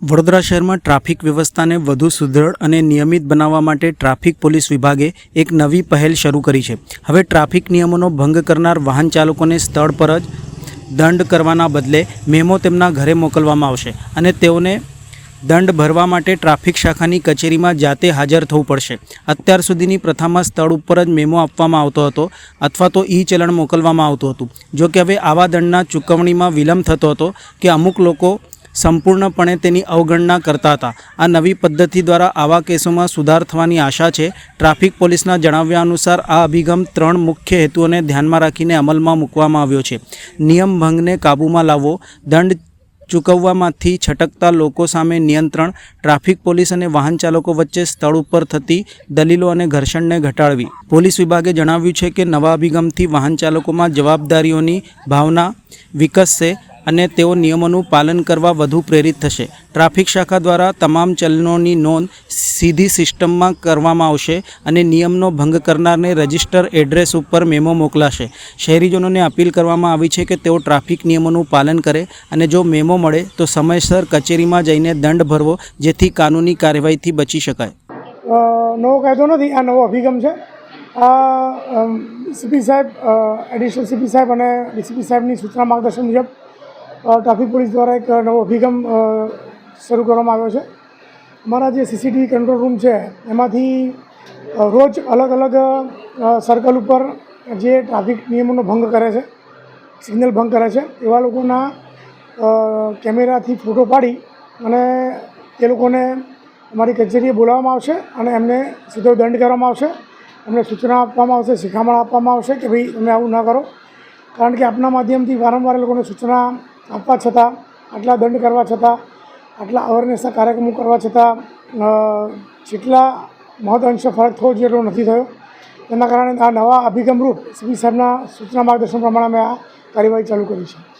વડોદરા શહેરમાં ટ્રાફિક વ્યવસ્થાને વધુ સુદૃઢ અને નિયમિત બનાવવા માટે ટ્રાફિક પોલીસ વિભાગે એક નવી પહેલ શરૂ કરી છે. હવે ટ્રાફિક નિયમોનો ભંગ કરનાર વાહન ચાલકોને સ્થળ પર જ દંડ કરવાના બદલે મેમો તેમના ઘરે મોકલવામાં આવશે અને તેઓને દંડ ભરવા માટે ટ્રાફિક શાખાની કચેરીમાં જાતે હાજર થવું પડશે. અત્યાર સુધીની પ્રથામાં સ્થળ ઉપર જ મેમો આપવામાં આવતો હતો અથવા તો ઈ ચલણ મોકલવામાં આવતું હતું. જો કે હવે આવા દંડના ચૂકવણીમાં વિલંબ થતો હતો કે અમુક લોકો સંપૂર્ણપણે તેની અવગણના કરતા હતા. આ નવી પદ્ધતિ દ્વારા આવા કેસોમાં સુધાર થવાની આશા છે. ટ્રાફિક પોલીસના જણાવ્યા અનુસાર આ અભિગમ ત્રણ મુખ્ય હેતુઓને ધ્યાનમાં રાખીને અમલમાં મૂકવામાં આવ્યો છે. નિયમ ભંગને કાબૂમાં લાવવો, દંડ ચૂકવવામાંથી છટકતા લોકો સામે નિયંત્રણ, ટ્રાફિક પોલીસ અને વાહન ચાલકો વચ્ચે સ્થળ ઉપર થતી દલીલો અને ઘર્ષણને ઘટાડવી. પોલીસ વિભાગે જણાવ્યું છે કે નવા અભિગમથી વાહન ચાલકોમાં જવાબદારીઓની ભાવના વિકસશે. અને તેઓ નિયમોનું પાલન કરવા વધુ પ્રેરિત થશે. ટ્રાફિક શાખા દ્વારા તમામ ચલનોની નોંધ સીધી સિસ્ટમમાં કરવામાં આવશે અને નિયમનો ભંગ કરનારને રજિસ્ટર એડ્રેસ ઉપર મેમો મોકલાશે. શહેરીજનોને અપીલ કરવામાં આવી છે કે તેઓ ટ્રાફિક નિયમોનું પાલન કરે અને જો મેમો મળે તો સમયસર કચેરીમાં જઈને દંડ ભરવો, જેથી કાનૂની કાર્યવાહીથી બચી શકાય. નવો કાયદો નથી, આ નવો અભિગમ છે. આ સીપી સાહેબ એડિશનલ સીપી સાહેબ અને ડીસીપી સાહેબની સૂચના માર્ગદર્શન મુજબ ટ્રાફિક પોલીસ દ્વારા એક નવો અભિગમ શરૂ કરવામાં આવ્યો છે. અમારા જે સીસીટીવી કંટ્રોલ રૂમ છે, એમાંથી રોજ અલગ અલગ સર્કલ ઉપર જે ટ્રાફિક નિયમોનો ભંગ કરે છે, સિગ્નલ ભંગ કરે છે, એવા લોકોના કેમેરાથી ફોટો પાડી અને એ લોકોને અમારી કચેરીએ બોલાવવામાં આવશે અને એમને સીધો દંડ કરવામાં આવશે. એમને સૂચના આપવામાં આવશે, શિખામણ આપવામાં આવશે કે ભાઈ તમે આવું ના કરો. કારણ કે આપના માધ્યમથી વારંવાર એ લોકોને સૂચના આપવા છતાં, આટલા દંડ કરવા છતાં, આટલા અવેરનેસના કાર્યક્રમો કરવા છતાં જેટલા જેટલા મહદઅંશે ફરક થવો જોઈએ એટલો નથી થયો. તેના કારણે આ નવા અભિગમરૂપ સીપી સાહેબના સૂચના માર્ગદર્શન પ્રમાણે અમે આ કાર્યવાહી ચાલુ કરી છે.